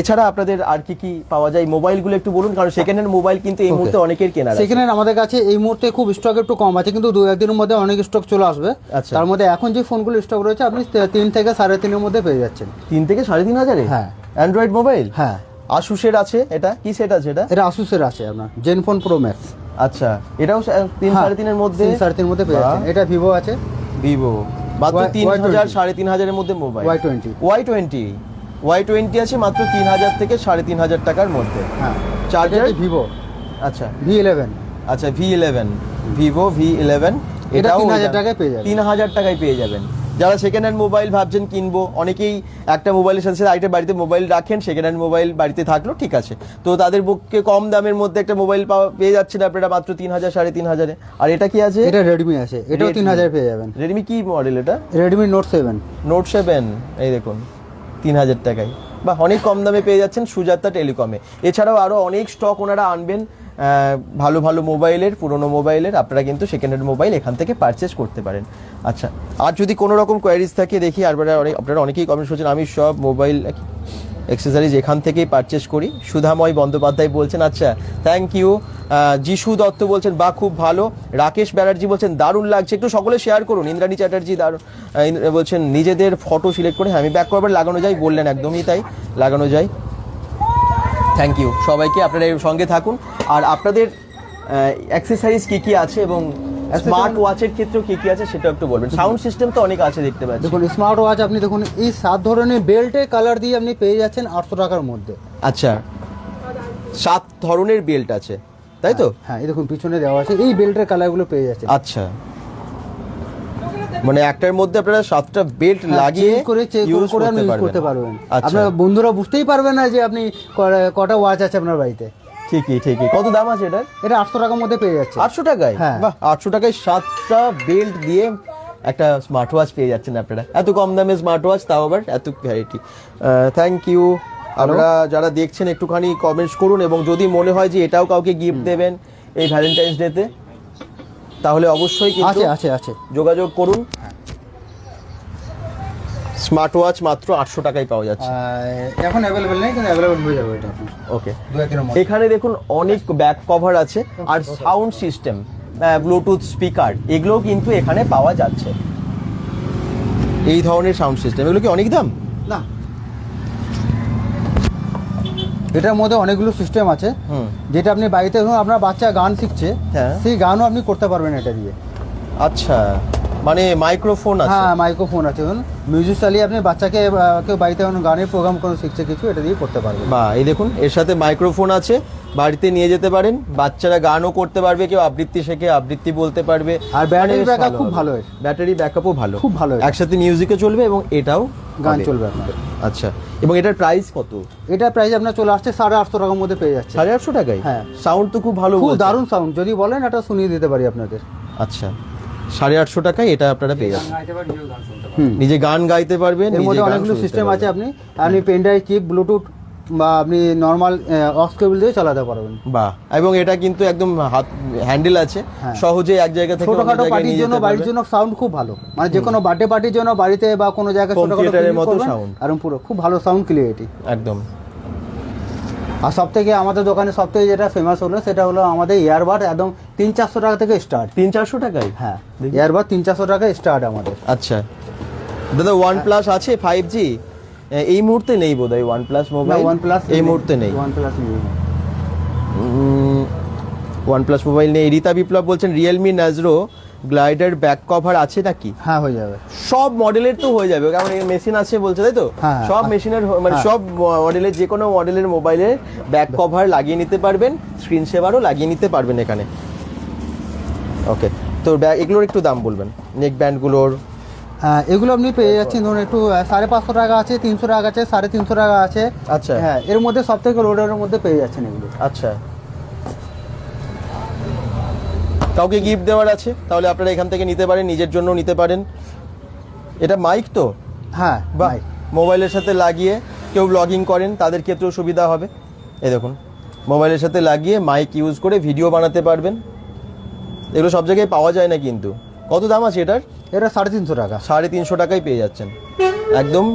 এছাড়া আপনাদের আর কি কি পাওয়া যায় মোবাইলগুলো একটু বলুন কারণ সেকেন্ড হ্যান্ড মোবাইল কিন্তু এই মুহূর্তে অনেকের কেনা সেখানে আমাদের কাছে এই মুহূর্তে খুব স্টক একটু কম আছে কিন্তু দু একদিনের মধ্যে অনেক স্টক চলে আসবে। আচ্ছা। তার মধ্যে এখন যে ফোনগুলো স্টক রয়েছে আপনি তিন থেকে সাড়ে তিনের মধ্যে পেয়ে যাচ্ছেন। তিন থেকে সাড়ে তিন হাজারে? হ্যাঁ। অ্যান্ড্রয়েড মোবাইল হ্যাঁ। আসুসের আছে এটা? কি সেট আছে এটা? এটা আসুসের আছে আপনার জেন ফোন প্রো ম্যাক্স আচ্ছা এটাও তিন সাড়ে তিনের মধ্যে? তিন সাড়ে তিনের মধ্যে পেয়ে। যাচ্ছেন। এটা ভিভো আছে। ভিভো মাত্র তিন হাজার সাড়ে তিন হাজারের মধ্যে mobile Y twenty Y twenty Y twenty আছে মাত্র তিন হাজার থেকে সাড়ে তিন হাজার টাকার মধ্যে। হ্যাঁ। চার্জার ভিভো আচ্ছা। ভি ইলেভেন আচ্ছা V eleven Vivo V eleven এটা 3000 টাকায় পেয়ে যাবেন। তিন হাজার টাকায় পেয়ে যাবেন। যারা সেকেন্ড হ্যান্ড মোবাইল ভাবছেন কিনবো অনেকেই একটা মোবাইলের সাথে সাথে আরেকটা বাড়িতে মোবাইল রাখেন সেকেন্ড হ্যান্ড মোবাইল বাড়িতে থাকল ঠিক আছে। তো তাদের পক্ষে কম দামের মধ্যে একটা মোবাইল পাওয়া পেয়ে যাচ্ছেন আপনারা মাত্র তিন হাজার সাড়ে তিন হাজারে। আর এটা কি আছে? এটা রেডমি আছে এটাও তিন হাজার পেয়ে যাবেন। রেডমি কি মডেল এটা? Redmi note seven note seven এই দেখুন তিন হাজার টাকায়। বা অনেক কম দামে পেয়ে যাচ্ছেন সুজাতা টেলিকমে। এছাড়াও আরও অনেক স্টক ওনারা আনবেন ভালো ভালো মোবাইলের, পুরনো মোবাইলের, আপনারা কিন্তু সেকেন্ড হ্যান্ড মোবাইল এখান থেকে পারচেস করতে পারেন। আচ্ছা আর যদি কোনো রকম কোয়ারিজ থাকে, দেখি, আর অনেক, আপনারা অনেকেই কমেন্ট করছেন, আমি সব মোবাইল অ্যাক্সেসরিজ এখান থেকেই পারচেস করি। সুধাময় বন্দ্যোপাধ্যায় বলছেন আচ্ছা থ্যাংক ইউ যিশু দত্ত বলছেন বা খুব ভালো। রাকেশ ব্যানার্জি বলছেন, দারুণ লাগছে। একটু সকলে শেয়ার করুন। ইন্দ্রাণী চ্যাটার্জি দারুণ বলছেন, নিজেদের ফটো সিলেক্ট করে হ্যাঁ আমি ব্যাক কভার লাগানো যায়। বললেন, একদমই তাই, লাগানো যায়। থ্যাংক ইউ সবাইকে আপনারা এর সঙ্গে থাকুন। আর আপনাদের অ্যাক্সেসরিজ কি কি আছে এবং স্মার্ট ওয়াচের ক্ষেত্রেও কি কি আছে সেটা একটু বলবেন। সাউন্ড সিস্টেম তো অনেক আছে দেখতে পাচ্ছি। দেখুন স্মার্ট ওয়াচ আপনি দেখুন এই সাত ধরনের বেল্টের কালার দিয়ে আপনি পেয়ে যাচ্ছেন আটশো টাকার মধ্যে। আচ্ছা। সাত ধরনের বেল্ট আছে তাই তো? হ্যাঁ এই দেখুন পিছনে দেওয়া আছে এই বেল্টের কালারগুলো পেয়ে যাচ্ছে আচ্ছা। মানে একটার মধ্যে আপনারা সাতটা বেল্ট লাগিয়ে হ্যাঁ, করে চেক ইউজ করে করতে ইউজ করতে পারবেন। আচ্ছা। আপনার বন্ধুরা বুঝতেই পারবে না যে আপনি কটা ওয়াচ আছে আপনার বাড়িতে। ঠিকই ঠিকই। কত দাম আছে এটা এটা আটশো টাকার মধ্যে পেয়ে যাচ্ছে। আটশো টাকায়? হ্যাঁ। বাহ আটশো টাকায় সাতটা বেল্ট দিয়ে একটা স্মার্ট ওয়াচ পেয়ে যাচ্ছেন আপনারা। এত কম দামে স্মার্ট ওয়াচ তাও আবার এত ভ্যারাইটি থ্যাংক ইউ আপনারা যারা দেখছেন একটুখানি কমেন্টস করুন এবং যদি মনে হয় যে এটাও কাউকে গিফট দেবেন এই ভ্যালেন্টাইন্স ডেতে তাহলে অবশ্যই কিন্তু আছে আছে আছে। যোগাযোগ করুন। স্মার্ট ওয়াচ মাত্র আটশো টাকায় পাওয়া যাচ্ছে। এখন অ্যাভেলেবেল নেই কিন্তু অ্যাভেলেবেল হয়ে যাবে এটা আপনার ওকে এখানে দেখুন অনেক ব্যাক কভার আছে আর সাউন্ড সিস্টেম ব্লুটুথ স্পিকার এগুলোও কিন্তু এখানে পাওয়া যাচ্ছে। এই ধরনের সাউন্ড সিস্টেম এগুলো কি অনেক দাম? না। এটার মধ্যে অনেকগুলো সিস্টেম আছে। যেটা আপনি বাড়িতে ধরুন আপনার বাচ্চা গান শিখছে হ্যাঁ। সেই গানও আপনি করতে পারবেন এটা দিয়ে। আচ্ছা। মানে মাইক্রোফোন আছে? হ্যাঁ মাইক্রোফোন আছে। ধরুন মিউজিক চালিয়ে আপনি বাচ্চাকে কেউ বাড়িতে ধরুন গানের প্রোগ্রাম কোনো শিখছে কিছু এটা দিয়ে করতে পারবেন। বা এই দেখুন এর সাথে মাইক্রোফোন আছে। বাড়িতে নিয়ে যেতে পারেন। বাচ্চারা গানও করতে পারবে কেউ আবৃত্তি শেখে আবৃত্তি বলতে পারবে। আর ব্যাটারি ব্যাকআপ খুব ভালো। ব্যাটারি ব্যাকআপও ভালো। খুব ভালো। একসাথে মিউজিকও চলবে এবং এটাও গান চলবে আপনার। আচ্ছা। এবং এটার প্রাইস কত? এটার প্রাইস আপনার চলে আসছে সাড়ে আটশো টাকার মধ্যে পেয়ে যাচ্ছে। সাড়ে আটশো টাকায়? হ্যাঁ। সাউন্ড তো খুব ভালো খুব দারুণ সাউন্ড যদি বলেন এটা শুনিয়ে দিতে পারি আপনাদের। আচ্ছা। সাড়ে আটশো টাকায় এটা আপনারা পেয়ে যাবেন নিজে গান গাইতে পারবেন এর মধ্যে অনেকগুলো সিস্টেম আছে আপনি। আপনি পেন ড্রাইভ চিপ ব্লুটুথ বা আপনি নর্মাল অক্স কেবল দিয়ে চালাতে পারবেন। বাহ। এবং এটা কিন্তু একদম হাত হ্যান্ডেল আছে। হ্যাঁ। সহজে এক জায়গা থেকে ছোটখাটো পার্টির জন্য বাড়ির জন্য সাউন্ড খুব ভালো। মানে যে কোনো বার্থডে পার্টির জন্য বাড়িতে বা কোনো জায়গায় ছোটখাটো এর মতো sound। আর পুরো খুব ভালো সাউন্ড ক্লিয়ারিটি একদম। আর সব থেকে আমাদের দোকানে সব থেকে যেটা ফেমাস হলো সেটা হলো আমাদের ইয়ারবাড একদম তিন চারশো টাকা থেকে স্টার্ট তিন চারশো টাকায়? হ্যাঁ। ইয়ারবাড তিন চারশো টাকা স্টার্ট আমাদের। আচ্ছা। দাদা ওয়ান প্লাস আছে ফাইভ জি এই মুহূর্তে নেই বোধহয় one plus mobile one plus এই মুহূর্তে নেই। ওয়ান প্লাস নেই। ওয়ান প্লাস মোবাইল নেই। রীতা বিপ্লব বলছেন রিয়েলমি নাজরো গ্লাইডার ব্যাক কভার আছে নাকি? হ্যাঁ হয়ে যাবে। সব মডেলের তো হয়ে যাবে। কারণ মেশিন আছে বলছে তাই তো? হ্যাঁ, সব হ্যাঁ। মেশিনের মানে হ্যাঁ। সব মডেলের যে কোনো মডেলের মোবাইলের ব্যাক কভার লাগিয়ে নিতে পারবেন। স্ক্রিন সেভারও লাগিয়ে নিতে পারবেন এখানে। ওকে তো এগুলোর একটু দাম বলবেন। নেক ব্যান্ডগুলোর এগুলো আপনি পেয়ে যাচ্ছেন। ধরুন একটু সাড়ে পাঁচশো টাকা আছে তিনশো টাকা আছে সাড়ে তিনশো টাকা আছে। আচ্ছা। হ্যাঁ এর মধ্যে সব থেকে রোডের মধ্যে পেয়ে যাচ্ছেন এগুলো। আচ্ছা। কাউকে গিফট দেওয়ার আছে? তাহলে আপনারা এখান থেকে নিতে পারেন নিজের জন্য নিতে পারেন। এটা মাইক তো? হ্যাঁ বা মোবাইলের সাথে লাগিয়ে কেউ ব্লগিং করেন তাদের ক্ষেত্রেও সুবিধা হবে। এই দেখুন মোবাইলের সাথে লাগিয়ে মাইক ইউজ করে ভিডিও বানাতে পারবেন। এগুলো সব জায়গায় পাওয়া যায় না কিন্তু। কত দাম আছে এটার? এটা সাড়ে তিনশো টাকা। সাড়ে তিনশো টাকায় পেয়ে যাচ্ছেন। একদম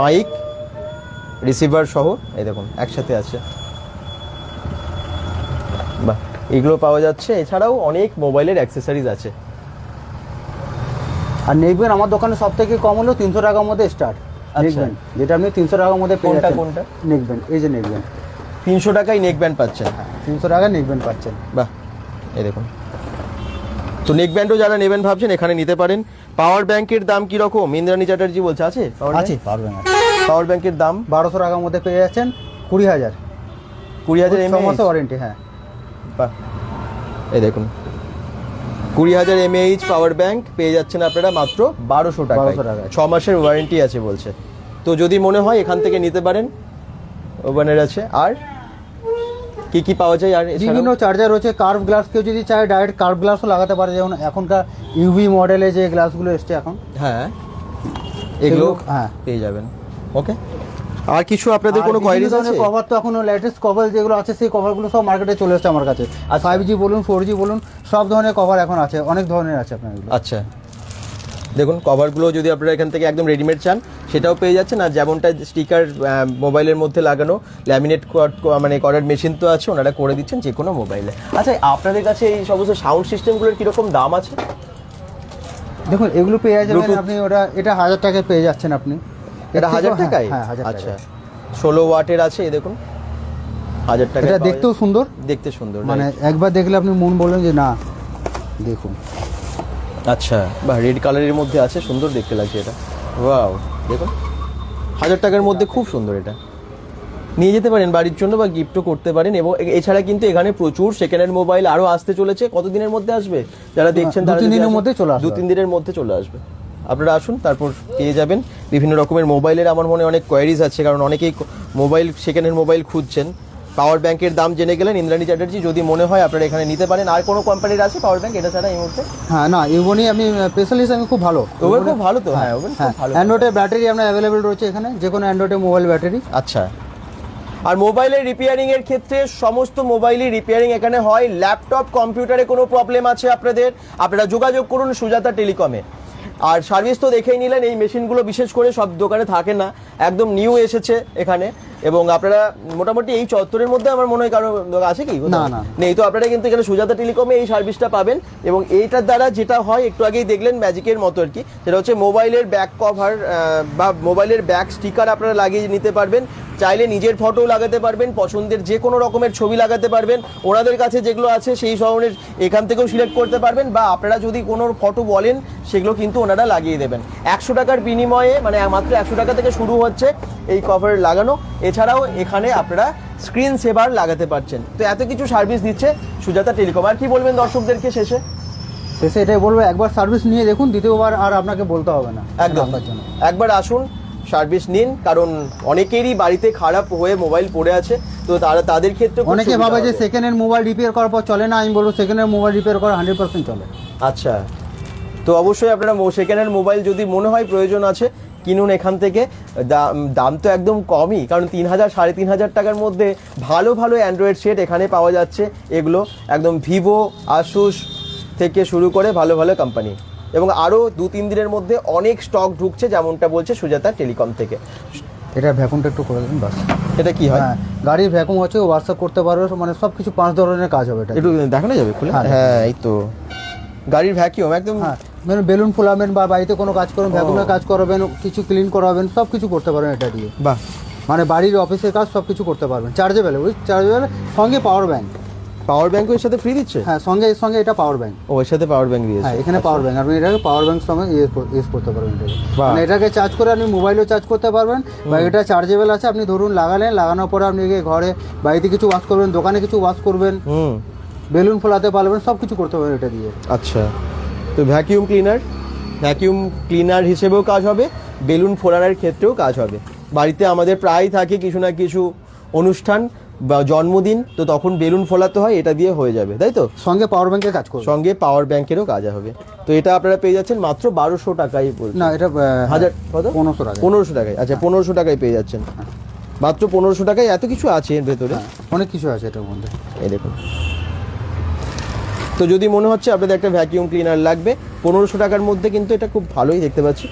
মাইক রিসিভার সহ এই দেখুন একসাথে আছে। বাহ এগুলো পাওয়া যাচ্ছে। এছাড়াও অনেক মোবাইলের অ্যাক্সেসরিজ আছে। আর নেকবেন আমার দোকানে সব থেকে কম হলো তিনশো টাকার মধ্যে স্টার্ট আচ্ছা। নেকবেন যেটা আপনি তিনশো টাকার মধ্যে কোনটা, কোনটা? নেকবেন এই যে নেকবেন তিনশো টাকায় নেক ব্যান্ড পাচ্ছেন। তিনশো টাকা নেকবেন পাচ্ছেন। বাহ এই দেখুন। তো নেক ব্যান্ডও যারা নেবেন ভাবছেন এখানে নিতে পারেন। পাওয়ার ব্যাংকের দাম কি রকম ইন্দ্রাণী চ্যাটার্জি বলছে আছে? আছে পারবেন পাওয়ার ব্যাংকের দাম? বারোশো টাকার মধ্যে পেয়ে যাচ্ছেন কুড়ি হাজার। কুড়ি হাজার এমএএইচ ওয়ারেন্টি হ্যাঁ। বাহ। এই দেখুন। কুড়ি হাজার এমএইচ পাওয়ার ব্যাংক পেয়ে যাচ্ছেন আপনারা মাত্র বারোশো টাকা 1200 টাকায়। ছ মাসের ওয়ারেন্টি আছে বলছে। তো যদি মনে হয় এখান থেকে নিতে পারেন। ওভেনের আছে। আর কি কি পাওয়া যায়? আর? বিভিন্ন চার্জার রয়েছে কার্ভ গ্লাস কেউ যদি চায় ডাইরেক্ট কার্ভ গ্লাসও লাগাতে পারে। যেমন এখনকার ইউভি মডেলে যে গ্লাসগুলো এসছে এখন। হ্যাঁ। এগুলো হ্যাঁ। পেয়ে যাবেন। ওকে আর কিছু আপনাদের কোনো কোয়ারিজ আছে? কভার তো এখন লেটেস্ট কভার যেগুলো আছে সেই কভারগুলো সব মার্কেটে চলে এসেছে আমার কাছে। আর ফাইভ জি বলুন ফোর জি বলুন সব ধরনের কভার এখন আছে অনেক ধরনের আছে আপনার আচ্ছা। দেখুন কভারগুলো যদি আপনারা এখান থেকে একদম রেডিমেড চান সেটাও পেয়ে যাচ্ছেন। আর যেমনটা স্টিকার মোবাইলের মধ্যে লাগানো ল্যামিনেট মানে করার মেশিন তো আছে ওনারা করে দিচ্ছেন যে কোনো মোবাইলে আচ্ছা আপনাদের কাছে এই সমস্ত সাউন্ড সিস্টেমগুলোর কীরকম দাম আছে? দেখুন এগুলো পেয়ে যাবেন আপনি ওটা এটা হাজার টাকায় পেয়ে যাচ্ছেন আপনি। এটা হাজার টাকায়? হ্যাঁ আচ্ছা। ষোলো ওয়াটের আছে এই দেখুন। হাজার টাকা এটা দেখতেও সুন্দর? দেখতে সুন্দর মানে একবার দেখলে আপনি মন বলবেন যে না দেখুন। আচ্ছা। বা রেড কালারের মধ্যে আছে সুন্দর দেখতে লাগছে এটা। ওয়াও দেখুন। হাজার টাকার মধ্যে খুব সুন্দর এটা। নিয়ে যেতে পারেন বাড়ির জন্য বা গিফটও করতে পারেন এবং এছাড়া কিন্তু এখানে প্রচুর সেকেন্ড হ্যান্ড মোবাইল আরও আসতে চলেছে। কত দিনের মধ্যে আসবে? যারা দেখছেন তারা তিন দিনের মধ্যে চলে আসবে। দু তিন দিনের মধ্যে চলে আসবে। আপনারা আসুন তারপর পেয়ে যাবেন। বিভিন্ন রকমের মোবাইলের আমার মনে অনেক কোয়ারিজ আছে কারণ অনেকেই মোবাইল সেকেন্ড হ্যান্ড মোবাইল খুঁজছেন। পাওয়ার ব্যাংকের দাম জেনে গেলেন ইন্দ্রাণী চ্যাটার্জি। যদি মনে হয় আপনারা এখানে নিতে পারেন আর কোনো কোম্পানির আছে পাওয়ার ব্যাংক? এটা ছাড়া এই মুহূর্তে? হ্যাঁ না ইভনি আমি স্পেশালিস্ট আমি খুব ভালো। ওভেন খুব ভালো তো? হ্যাঁ ওভেন খুব হ্যাঁ। ভালো। অ্যান্ড্রয়েডের ব্যাটারি আপনার অ্যাভেলেবেল রয়েছে এখানে যে কোনো অ্যান্ড্রয়েডের মোবাইল ব্যাটারি আচ্ছা। আর মোবাইলের রিপেয়ারিং এর ক্ষেত্রে সমস্ত মোবাইলই রিপেয়ারিং এখানে হয়। ল্যাপটপ কম্পিউটারে কোনো প্রবলেম আছে আপনাদের? আপনারা যোগাযোগ করুন সুজাতা টেলিকমে। আর সার্ভিস তো দেখেই নিলেন এই মেশিনগুলো বিশেষ করে সব দোকানে থাকে না। একদম নিউ এসেছে এখানে। এবং আপনারা মোটামুটি এই চত্বরের মধ্যে আমার মনে হয় কারও আছে কি? না, না। নেই তো আপনারা কিন্তু এখানে সুজাতা টেলিকমে এই সার্ভিসটা পাবেন এবং এইটার দ্বারা যেটা হয় একটু আগেই দেখলেন ম্যাজিকের মতো আর কি। সেটা হচ্ছে মোবাইলের ব্যাক কভার বা মোবাইলের ব্যাক স্টিকার আপনারা লাগিয়ে নিতে পারবেন। চাইলে নিজের ফটো লাগাতে পারবেন পছন্দের যে কোনো রকমের ছবি লাগাতে পারবেন। ওনাদের কাছে যেগুলো আছে সেই ধরনের এখান থেকেও সিলেক্ট করতে পারবেন বা আপনারা যদি কোনো ফটো বলেন সেগুলো কিন্তু ওনারা লাগিয়ে দেবেন। একশো টাকার বিনিময়ে মানে মাত্র একশো টাকা থেকে শুরু হচ্ছে এই কভার লাগানো। এছাড়াও এখানে আপনারা স্ক্রিন সেভার লাগাতে পারছেন। তো এত কিছু সার্ভিস দিচ্ছে সুজাতা টেলিকম আর কি বলবেন দর্শকদেরকে শেষে? শেষে এটাই বলব একবার সার্ভিস নিয়ে দেখুন দ্বিতীয়বার আর আপনাকে বলতে হবে না। একদম। একবার আসুন সার্ভিস নিন কারণ অনেকেরই বাড়িতে খারাপ হয়ে মোবাইল পড়ে আছে তো তারা তাদের ক্ষেত্রে অনেকে ভাবে যে সেকেন্ড হ্যান্ড মোবাইল রিপেয়ার করার পর চলে না আমি বলব সেকেন্ড হ্যান্ড মোবাইল রিপেয়ার করা হান্ড্রেড পার্সেন্ট চলে। আচ্ছা। তো অবশ্যই আপনারা সেকেন্ড হ্যান্ড মোবাইল যদি মনে হয় প্রয়োজন আছে কিনুন এখান থেকে। দাম তো একদম কমই কারণ তিন হাজার সাড়ে তিন হাজার টাকার মধ্যে ভালো ভালো অ্যান্ড্রয়েড সেট এখানে পাওয়া যাচ্ছে। এগুলো একদম ভিভো আসুস থেকে শুরু করে ভালো ভালো কোম্পানি এবং আরও দু তিন দিনের মধ্যে অনেক স্টক ঢুকছে যেমনটা বলছে সুজাতা টেলিকম থেকে। এটা ভ্যাকুমটা একটু করে দিন বাস। এটা কি হয়? হ্যাঁ গাড়ির ভ্যাকুম হচ্ছে হোয়াটসঅ্যাপ করতে পারবে মানে সব কিছু পাঁচ ধরনের কাজ হবে এটা। একটু দেখানো যাবে খুলে? হ্যাঁ। হ্যাঁ এই তো। গাড়ির ভ্যাকিউম একদম মানে বেলুন ফোলাবেন বা বাড়িতে কোনো কাজ করবেন ভ্যাকুমের কাজ করাবেন কিছু ক্লিন করাবেন সব কিছু করতে পারবেন এটা দিয়ে। বাহ। মানে বাড়ির অফিসের কাজ সব কিছু করতে পারবেন। চার্জেবেল ওই চার্জেবেল সঙ্গে পাওয়ার ব্যাংক পাওয়ার ব্যাংকও এর সাথে ফ্রি দিচ্ছে? হ্যাঁ সঙ্গে এর সঙ্গে এটা পাওয়ার ব্যাংক ও এর সাথে পাওয়ার ব্যাংক দিয়েছে। হ্যাঁ এখানে পাওয়ার ব্যাংক আপনি এটাকে পাওয়ার ব্যাংক সঙ্গে ইউজ করতে পারবেন এটাকে। মানে এটাকে চার্জ করে আপনি মোবাইলও চার্জ করতে পারবেন বা এটা চার্জেবল আছে আপনি ধরুন লাগালেন লাগানোর পরে আপনি ঘরে বাড়িতে কিছু ওয়াশ করবেন দোকানে কিছু ওয়াশ করবেন হুম। বেলুন ফোলাতে পারবেন সব কিছু করতে পারবেন এটা দিয়ে। আচ্ছা। তো ভ্যাকিউম ক্লিনার ভ্যাকিউম ক্লিনার হিসেবেও কাজ হবে বেলুন ফোলানোর ক্ষেত্রেও কাজ হবে। বাড়িতে আমাদের প্রায় থাকে কিছু না কিছু অনুষ্ঠান বা জন্মদিন তো তখন বেলুন ফোলাতে হয় এটা দিয়ে হয়ে যাবে তাই তো? সঙ্গে পাওয়ার ব্যাংকের কাজ করবেন সঙ্গে পাওয়ার ব্যাংকেরও কাজ হবে। তো এটা আপনারা পেয়ে যাচ্ছেন মাত্র বারোশো টাকায় না এটা হাজার কত? পনেরোশো টাকা পনেরোশো টাকায়। আচ্ছা পনেরোশো টাকায় পেয়ে যাচ্ছেন। মাত্র পনেরোশো টাকায় এত কিছু আছে এর ভেতরে? হ্যাঁ, অনেক কিছু আছে এটার মধ্যে। এই দেখুন। তো যদি মনে হচ্ছে আপনাদের একটা ভ্যাকিউম ক্লিনার লাগবে পনেরোশো টাকার মধ্যে কিন্তু এটা খুব ভালোই দেখতে পাচ্ছি।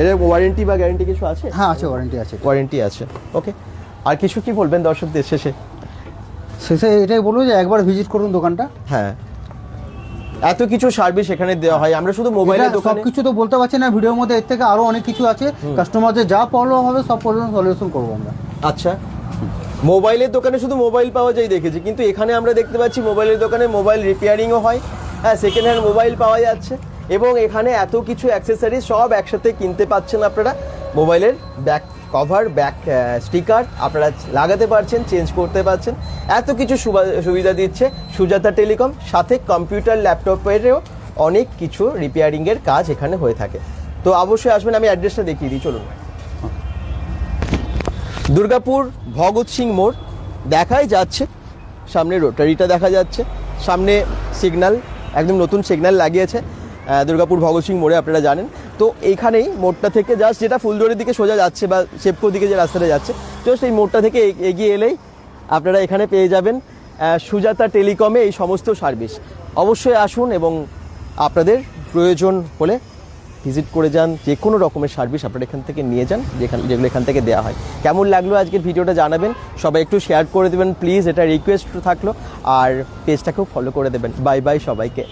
এর ওয়ারেন্টি বা গ্যারেন্টি কিছু আছে? হ্যাঁ আছে ওয়ারেন্টি আছে। ওয়ারেন্টি আছে। ওকে আর কিছু কি বলবেন দর্শকদের শেষে? শেষে এটাই বলব যে একবার ভিজিট করুন দোকানটা। হ্যাঁ। এত কিছু সার্ভিস এখানে দেওয়া হয়। আমরা শুধু মোবাইলের দোকান কিছু তো বলতে পারছি না ভিডিওর মধ্যে এর থেকে আরও অনেক কিছু আছে। কাস্টমারদের যা প্রবলেম হবে সব প্রবলেম সলিউশন করব আমরা। আচ্ছা। মোবাইলের দোকানে শুধু মোবাইল পাওয়া যায় দেখেছি, কিন্তু এখানে আমরা দেখতে পাচ্ছি মোবাইলের দোকানে মোবাইল রিপেয়ারিংও হয়। হ্যাঁ সেকেন্ড হ্যান্ড মোবাইল পাওয়া যাচ্ছে এবং এখানে এত কিছু অ্যাক্সেসরিজ সব একসাথে কিনতে পাচ্ছেন আপনারা। মোবাইলের ব্যাক কভার ব্যাক স্টিকার আপনারা লাগাতে পারছেন চেঞ্জ করতে পারছেন। এত কিছু সুবা- সুবিধা দিচ্ছে সুজাতা টেলিকম। সাথে কম্পিউটার ল্যাপটপেরও অনেক কিছু রিপেয়ারিংয়ের কাজ এখানে হয়ে থাকে। তো অবশ্যই আসবেন, আমি অ্যাড্রেসটা দেখিয়ে দিই, চলুন। দুর্গাপুর ভগৎ সিং মোড় দেখাই যাচ্ছে। সামনে রোটারিটা দেখা যাচ্ছে। সামনে সিগন্যাল একদম নতুন সিগন্যাল লাগিয়েছে দুর্গাপুর ভগৎ সিং মোড়ে আপনারা জানেন। তো এইখানেই মোড়টা থেকে জাস্ট যেটা ফুলজোরের দিকে সোজা যাচ্ছে বা শেপকোর দিকে যে রাস্তাটা যাচ্ছে তো সেই মোড়টা থেকে এগিয়ে এলেই আপনারা এখানে পেয়ে যাবেন সুজাতা টেলিকমে এই সমস্ত সার্ভিস। অবশ্যই আসুন এবং আপনাদের প্রয়োজন হলে ভিজিট করে যান, যে কোনো রকমের সার্ভিস আপনারা এখান থেকে নিয়ে যান, যেখান যেগুলো এখান থেকে দেওয়া হয়। কেমন লাগল আজকের ভিডিওটা জানাবেন। সবাই একটু শেয়ার করে দেবেন প্লিজ এটা রিকোয়েস্ট থাকল। আর পেজটাকেও ফলো করে দেবেন। বাই বাই সবাইকে।